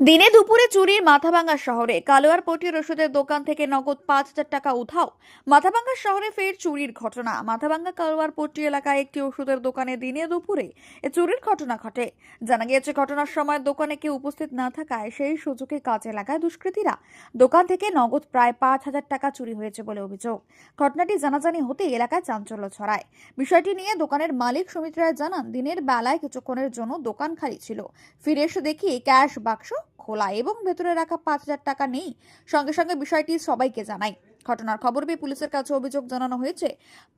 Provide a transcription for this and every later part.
দিনে দুপুরে চুরির মাথাভাঙ্গা শহরে কালোয়ারপটির ওষুধের দোকান থেকে নগদ পাঁচ হাজার টাকা উধাও। মাথাভাঙ্গা শহরে ফের চুরির ঘটনা। মাথাভাঙ্গা কালোয়ারপট্টি এলাকায় একটি ওষুধের দোকানে দিনে দুপুরে এ চুরির ঘটনা ঘটে। জানা গিয়েছে, ঘটনার সময় দোকানে কেউ উপস্থিত না থাকায় সেই সুযোগে কাজে লাগায় দুষ্কৃতীরা। দোকান থেকে নগদ প্রায় পাঁচ হাজার টাকা চুরি হয়েছে বলে অভিযোগ। ঘটনাটি জানাজানি হতেই এলাকায় চাঞ্চল্য ছড়ায়। বিষয়টি নিয়ে দোকানের মালিক সুমিত রায় জানান, দিনের বেলায় কিছুক্ষণের জন্য দোকান খালি ছিল। ফিরে এসে দেখি ক্যাশ বাক্স খোলা এবং ভেতরে রাখা পাঁচ হাজার টাকা নেই। সঙ্গে সঙ্গে বিষয়টি সবাইকে জানাই। ঘটনার খবর পেয়ে পুলিশের কাছে অভিযোগ জানানো হয়েছে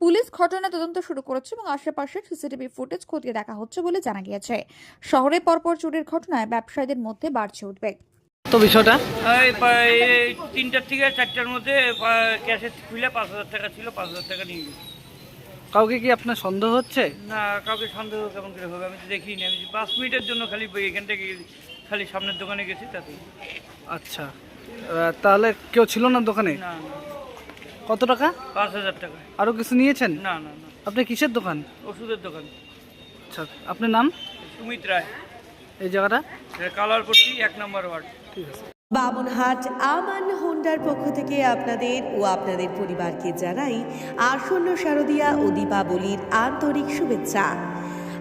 পুলিশ ঘটনা তদন্ত শুরু করেছে এবং আশেপাশের সিসিটিভি ফুটেজ খতিয়ে দেখা হচ্ছে বলে জানা গিয়েছে। শহরে পরপর চুরির ঘটনায় ব্যবসায়ীদের মধ্যে বাড়ছে উদ্বেগ। তো বিষয়টা? এই তিনটার থেকে চারটার মধ্যে ক্যাশে খুলে পাঁচ হাজার টাকা ছিল পাঁচ হাজার টাকা নিয়ে গেছি। কাউকে কি আপনার সন্দেহ হচ্ছে? না কাউকে সন্দেহ কেমন করে হবে? আমি তো দেখিনি আমি পাঁচ মিনিটের জন্য খালি বই এখান থেকে খালি সামনের দোকানে গেছি তাতে। আচ্ছা। তাহলে কেউ ছিল না দোকানে? না না। কত টাকা? পাঁচ হাজার টাকা। আরও কিছু নিয়েছেন? না না না। আপনি কিসের দোকান? ওষুধের দোকান। আচ্ছা আপনার নাম? সুমিত রায়। এই জায়গাটা? কালারপট্টি এক নম্বর ওয়ার্ড। ঠিক আছে। বামনহাট আমান হোন্ডার পক্ষ থেকে আপনাদের ও আপনাদের পরিবারকে জানাই আসন্ন শারদীয়া ও দীপাবলির আন্তরিক শুভেচ্ছা।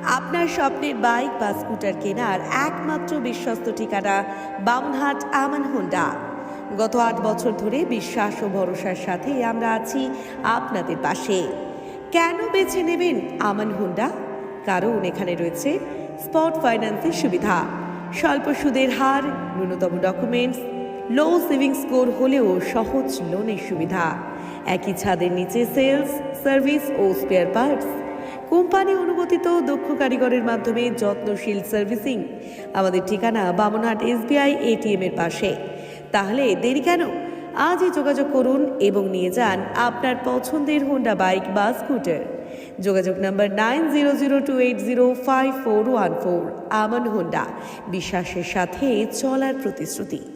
আপনার স্বপ্নের বাইক বা স্কুটার কেনার একমাত্র বিশ্বস্ত ঠিকানা বামনহাট আমান হোন্ডা। গত আট বছর ধরে বিশ্বাস ও ভরসার সাথে আমরা আছি আপনাদের পাশে। কেন বেছে নেবেন আমান হোন্ডা? কারণ এখানে রয়েছে স্পট ফাইন্যান্সের সুবিধা। স্বল্প সুদের হার, ন্যূনতম ডকুমেন্টস, লো সেভিং স্কোর হলেও সহজ লোনের সুবিধা। একই ছাদের নিচে সেলস, সার্ভিস ও স্পেয়ার পার্টস। কোম্পানি অনুমোদিত দক্ষ কারিগরের মাধ্যমে যত্নশীল সার্ভিসিং। আমাদের ঠিকানা বামনহাট এসবিআই এটিএম এর পাশে। তাহলে দেরি কেন? আজই যোগাযোগ করুন এবং নিয়ে যান আপনার পছন্দের হোন্ডা বাইক বা স্কুটার যোগাযোগ number nine zero zero two eight zero five four one four. Aman Honda বিশ্বাসের সাথে চলার প্রতিশ্রুতি।